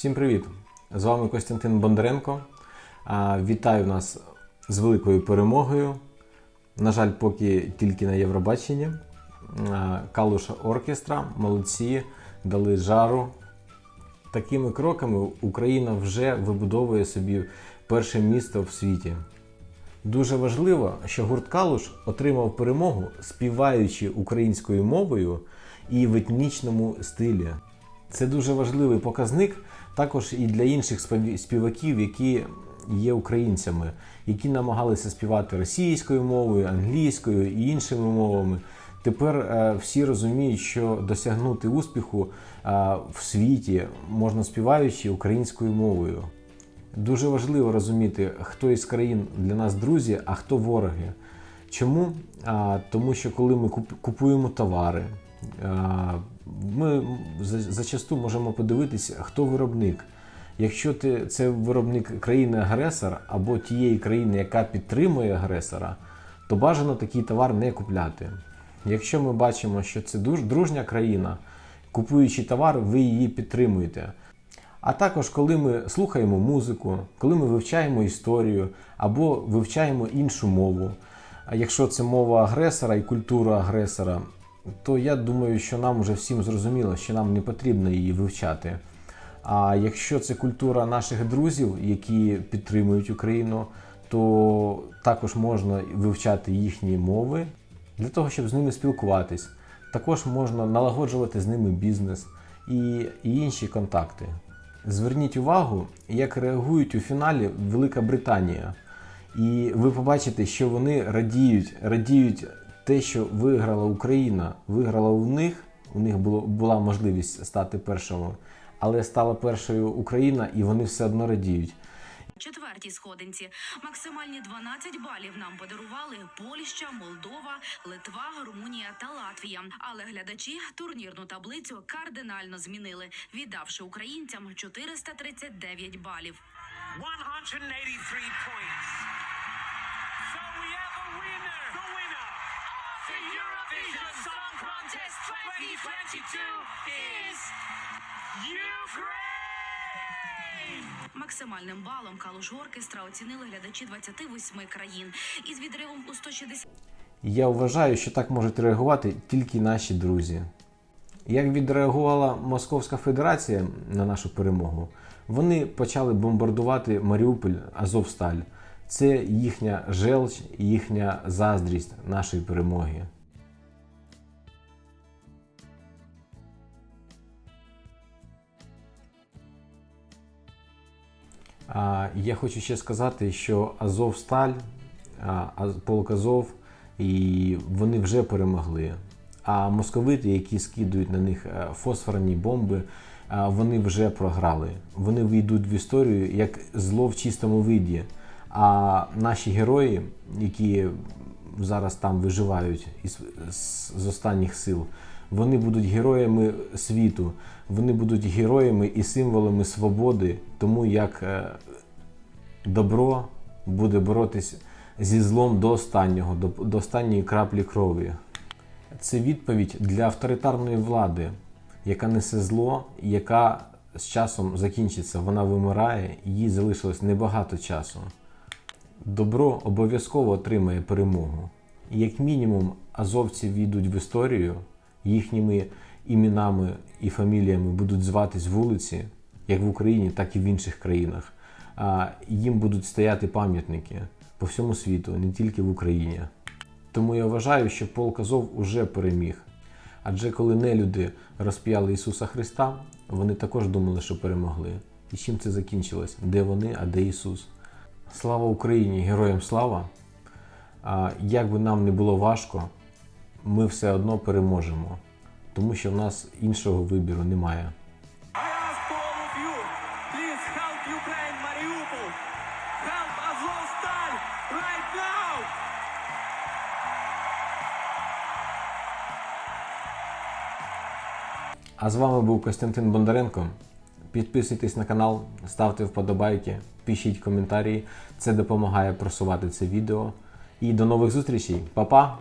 Всім привіт! З вами Костянтин Бондаренко. Вітаю нас з великою перемогою. На жаль, поки тільки на Євробаченні. А, Калуш Оркестра, молодці, дали жару. Такими кроками Україна вже вибудовує собі перше місто в світі. Дуже важливо, що гурт Калуш отримав перемогу, співаючи українською мовою і в етнічному стилі. Це дуже важливий показник також і для інших співаків, які є українцями, які намагалися співати російською мовою, англійською і іншими мовами. Тепер е, всі розуміють, що досягнути успіху е, в світі можна співаючи українською мовою. Дуже важливо розуміти, хто із країн для нас друзі, а хто вороги. Чому? Тому що коли ми купуємо товари, ми за- зачасту можемо подивитися, хто виробник. Якщо ти це виробник країни-агресора або тієї країни, яка підтримує агресора, то бажано такий товар не купляти. Якщо ми бачимо, що це дружня країна, купуючи товар, ви її підтримуєте. А також, коли ми слухаємо музику, коли ми вивчаємо історію або вивчаємо іншу мову. Якщо це мова агресора і культура агресора, то я думаю, що нам вже всім зрозуміло, що нам не потрібно її вивчати. А якщо це культура наших друзів, які підтримують Україну, то також можна вивчати їхні мови для того, щоб з ними спілкуватись. Також можна налагоджувати з ними бізнес і, і інші контакти. Зверніть увагу, як реагують у фіналі Велика Британія. І ви побачите, що вони радіють, радіють те, що виграла Україна. Виграла у них, у них було, була можливість стати першими, але стала першою Україна, і вони все одно радіють. Четвертій сходинці максимальні 12 балів нам подарували Польща, Молдова, Литва, Румунія та Латвія. Але глядачі турнірну таблицю кардинально змінили, віддавши українцям 439 балів. 183 points. Максимальним балом Калуш Оркестра оцінили глядачі 28 країн із відривом у 160 Я вважаю, що так можуть реагувати тільки наші друзі. Як відреагувала Московська Федерація на нашу перемогу, вони почали бомбардувати Маріуполь Азовсталь. Це їхня желч, їхня заздрість нашої перемоги. Я хочу ще сказати, що Азовсталь, полк Азов, і вони вже перемогли. А московити, які скидують на них е, фосфорні бомби, вони вже програли. Вони війдуть в історію як зло в чистому виді. А наші герої, які зараз там виживають з останніх сил, вони будуть героями світу, вони будуть героями і символами свободи, тому як е, добро буде боротись зі злом до останнього, до останньої краплі крові. Це відповідь для авторитарної влади, яка несе зло, яка з часом закінчиться, вона вимирає, їй залишилось небагато часу. Добро обов'язково отримає перемогу. Як мінімум, азовці війдуть в історію, їхніми іменами і фаміліями будуть зватись вулиці, як в Україні, так і в інших країнах. Їм будуть стояти пам'ятники по всьому світу, не тільки в Україні. Тому я вважаю, що полк Азов уже переміг. Адже коли нелюди розп'яли Ісуса Христа, вони також думали, що перемогли. І чим це закінчилось? Де вони, а де Ісус? Слава Україні! Героям слава! Як би нам не було важко, ми все одно переможемо, тому що в нас іншого вибіру немає. А з вами був Костянтин Бондаренко. Підписуйтесь на канал, ставте вподобайки, пишіть коментарі. Це допомагає просувати це відео. І до нових зустрічей. Па-па!